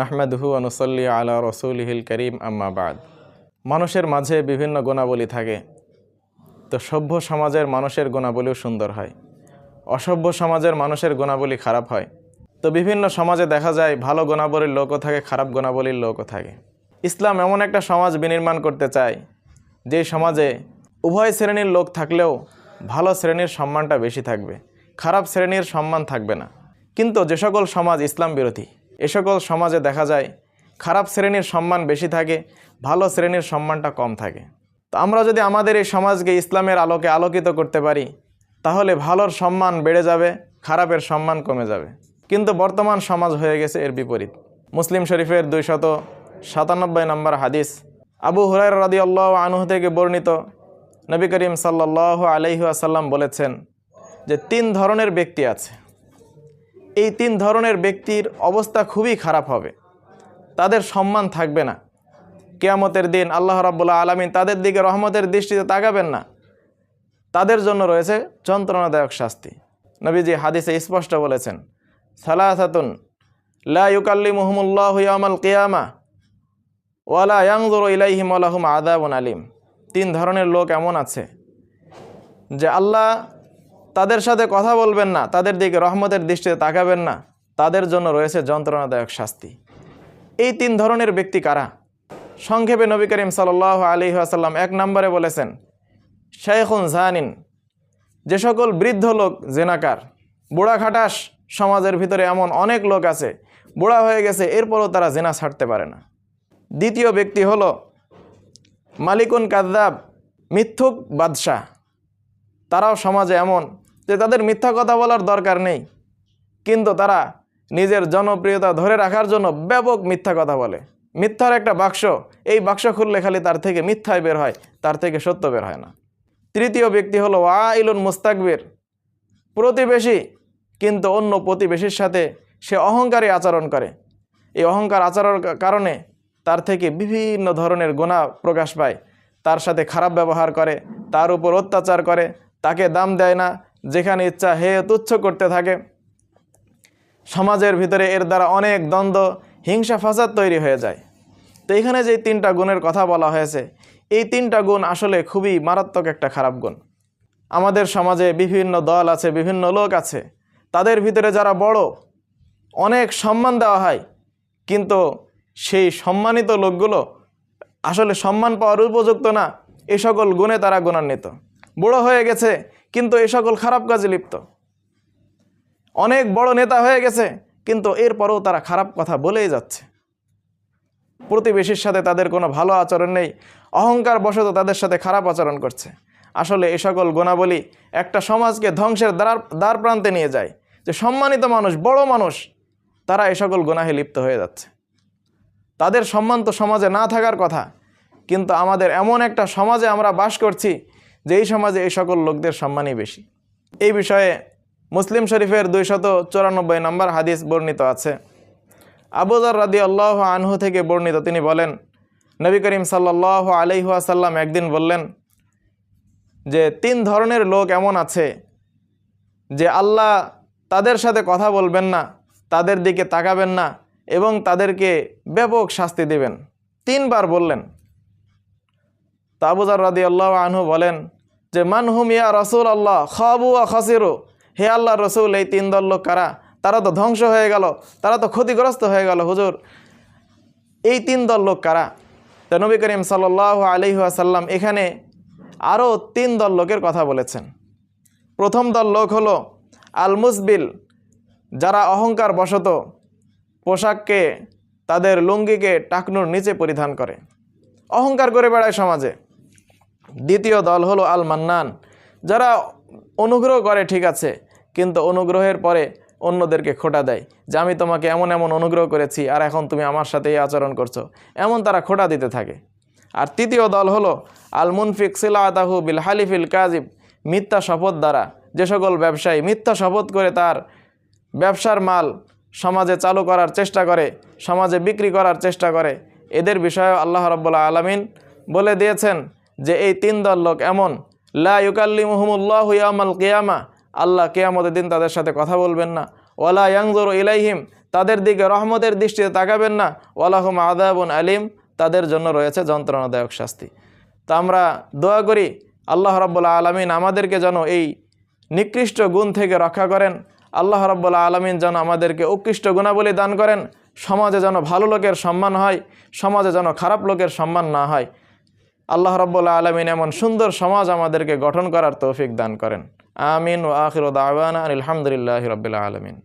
নাহমেদহু অনুসল্লি আলা রসুলহিল করিম আম্মাবাদ মানুষের মাঝে বিভিন্ন গুণাবলী থাকে। তো সভ্য সমাজের মানুষের গুণাবলীও সুন্দর হয়। অসভ্য সমাজের মানুষের গুণাবলী খারাপ হয়। তো বিভিন্ন সমাজে দেখা যায় ভালো গুণাবলীর লোকও থাকে, খারাপ গুণাবলীর লোকও থাকে। ইসলাম এমন একটা সমাজ বিনির্মাণ করতে চায়, যে সমাজে উভয় শ্রেণির লোক থাকলেও ভালো শ্রেণির সম্মানটা বেশি থাকবে। খারাপ শ্রেণির সম্মান থাকবে না। কিন্তু যে সকল সমাজ ইসলাম বিরোধী এ সকল সমাজে দেখা যায়, খারাপ শ্রেণির সম্মান বেশি থাকে, ভালো শ্রেণির সম্মানটা কম থাকে। তো আমরা যদি আমাদের এই সমাজকে ইসলামের আলোকে আলোকিত করতে পারি, তাহলে ভালোর সম্মান বেড়ে যাবে, খারাপের সম্মান কমে যাবে। কিন্তু বর্তমান সমাজ হয়ে গেছে এর বিপরীত। মুসলিম শরীফের দুইশত সাতানব্বই নম্বর হাদিস, আবু হুরাই রাদি আল্লাহ আনুহ থেকে বর্ণিত। নবী করিম সাল্লাহ আলহি আসাল্লাম বলেছেন যে, তিন ধরনের ব্যক্তি আছে। এই তিন ধরনের ব্যক্তির অবস্থা খুবই খারাপ হবে। তাদের সম্মান থাকবে না। কেয়ামতের দিন আল্লাহ রাবুল্লাহ আলমিন তাদের দিকে রহমতের দৃষ্টিতে তাকাবেন না। তাদের জন্য রয়েছে যন্ত্রণাদায়ক শাস্তি। নবীজি হাদিসে স্পষ্ট বলেছেন সালাহাতুন লা ইউকাল্লি মুহমুল্লাহ ইয়ামাল কিয়ামা ওয়ালা ইয়াংজুর ইলাইহিম আলাহুম আদাবুন আলিম। তিন ধরনের লোক এমন আছে যে আল্লাহ তাদের সাথে কথা বলবেন না, তাদের দিকে রহমতের দৃষ্টিতে তাকাবেন না, তাদের জন্য রয়েছে যন্ত্রণাদায়ক শাস্তি। এই তিন ধরনের ব্যক্তি কারা? সংক্ষেপে নবী করিম সাল আলী আসাল্লাম এক নম্বরে বলেছেন শেখুন জাহানিন যে সকল বৃদ্ধ লোক জেনাকার, বুড়া খাটাস সমাজের ভিতরে এমন অনেক লোক আছে, বুড়া হয়ে গেছে, এরপরও তারা জেনা ছাড়তে পারে না। দ্বিতীয় ব্যক্তি হল মালিকুন কাদ্দাব মিথ্যুক বাদশাহ। তারাও সমাজে এমন যে তাদের মিথ্যা কথা বলার দরকার নেই। কিন্তু তারা নিজের জনপ্রিয়তা ধরে রাখার জন্য ব্যাপক মিথ্যা কথা বলে। মিথ্যার একটা বাক্স, এই বাক্স খুললে খালি তার থেকে মিথ্যায় বের হয়, তার থেকে সত্য বের হয় না। তৃতীয় ব্যক্তি হলো ওয়াইলুন মুস্তাকবির। প্রতিবেশী, কিন্তু অন্য প্রতিবেশীর সাথে সে অহংকারী আচরণ করে। এই অহংকার আচরণের কারণে তার থেকে বিভিন্ন ধরনের গুণা প্রকাশ পায়। তার সাথে খারাপ ব্যবহার করে, তার উপর অত্যাচার করে তাকে দাম দেয় না, যেখানে ইচ্ছা হে তুচ্ছ করতে থাকে। সমাজের ভিতরে এর দ্বারা অনেক দ্বন্দ্ব, হিংসা, ফাসাদ তৈরি হয়ে যায়। তো এখানে যে তিনটা গুণের কথা বলা হয়েছে, এই তিনটা গুণ আসলে খুবই মারাত্মক একটা খারাপ গুণ। আমাদের সমাজে বিভিন্ন দল আছে, বিভিন্ন লোক আছে। তাদের ভিতরে যারা বড়, অনেক সম্মান দেওয়া হয়। কিন্তু সেই সম্মানিত লোকগুলো আসলে সম্মান পাওয়ার উপযুক্ত না। এ সকল গুণে তারা গুণান্বিত। বুড়ো হয়ে গেছে, কিন্তু এ সকল খারাপ কাজে লিপ্ত। অনেক বড় নেতা হয়ে গেছে, কিন্তু এরপরেও তারা খারাপ কথা বলেই যাচ্ছে। প্রতিবেশীর সাথে তাদের কোনো ভালো আচরণ নেই, অহংকার বশত তাদের সাথে খারাপ আচরণ করছে। আসলে এ সকল গুণাবলী একটা সমাজকে ধ্বংসের দ্বার দ্বার প্রান্তে নিয়ে যায়। যে সম্মানিত মানুষ, বড় মানুষ, তারা এ সকল গোনাহে লিপ্ত হয়ে যাচ্ছে। তাদের সম্মান তো সমাজে না থাকার কথা, কিন্তু আমাদের এমন একটা সমাজে আমরা বাস করছি যে এই সমাজে এই সকল লোকদের সম্মানই বেশি। এই বিষয়ে মুসলিম শরীফের দুইশত চুরানব্বই নম্বর হাদিস বর্ণিত আছে। আবুজার রাদি আল্লাহ আনহু থেকে বর্ণিত, তিনি বলেন, নবী করিম সাল্লাহ আলহাসাল্লাম একদিন বললেন যে, তিন ধরনের লোক এমন আছে যে, আল্লাহ তাদের সাথে কথা বলবেন না, তাদের দিকে তাকাবেন না এবং তাদেরকে ব্যাপক শাস্তি দেবেন। তিনবার বললেন তাবুজার রাদি আল্লাহ আনহু বলেন যে মানহুম ইয়া রসুল আল্লাহ খাবু আ খাসিরু। হে আল্লাহ রসুল, এই তিন দল লোক কারা? তারা তো ধ্বংস হয়ে গেল, তারা তো ক্ষতিগ্রস্ত হয়ে গেল, হুজুর। এই তিন দল লোক কারা? তো নবী করিম সাল আলি আসাল্লাম এখানে আরও তিন দল লোকের কথা বলেছেন। প্রথম দল লোক হলো আল মুসবিল যারা অহংকার বশত পোশাককে, তাদের লুঙ্গিকে টাকনুর নিচে পরিধান করে। অহংকার করে বেড়ায় সমাজে। দ্বিতীয় দল হলো আল মান্নান যারা অনুগ্রহ করে ঠিক আছে, কিন্তু অনুগ্রহের পরে অন্যদেরকে খোটা দেয় যে আমি তোমাকে এমন এমন অনুগ্রহ করেছি আর এখন তুমি আমার সাথে এই আচরণ করছ। এমন তারা খোটা দিতে থাকে। আর তৃতীয় দল হলো আল মুনফিক সিলাতাহু বিল হালিফিল কাজিব মিথ্যা শপথ দ্বারা। যে সকল ব্যবসায়ী মিথ্যা শপথ করে তার ব্যবসার মাল সমাজে চালু করার চেষ্টা করে, সমাজে বিক্রি করার চেষ্টা করে, এদের বিষয়ে আল্লাহ রব্বুল্লা আলমিন বলে দিয়েছেন যে এই তিন দল লোক এমন, লা ইউকাল্লি মুহমুল্লাহ ইয়ামাল কিয়ামা, আল্লাহ কেয়ামতের দিন তাদের সাথে কথা বলবেন না। ওয়ালা ইয়াংজর ইলাইহিম, তাদের দিকে রহমতের দৃষ্টিতে তাকাবেন না। ওয়ালাহুম আদাবুন আলিম, তাদের জন্য রয়েছে যন্ত্রণাদায়ক শাস্তি। তা আমরা দোয়া করি, আল্লাহ রব্বুল্লা আলমিন আমাদেরকে যেন এই নিকৃষ্ট গুণ থেকে রক্ষা করেন। আল্লাহ রব্বুল্লা আলমিন যেন আমাদেরকে উৎকৃষ্ট গুণাবলী দান করেন। সমাজে যেন ভালো লোকের সম্মান হয়, সমাজে যেন খারাপ লোকের সম্মান না হয়। আল্লাহ রব্বুল্লা আলমিন এমন সুন্দর সমাজ আমাদেরকে গঠন করার তৌফিক দান করেন। আমিন ও আখির দাওয়ানা আলহামদুলিল্লাহ রবিল্লা আলমিন।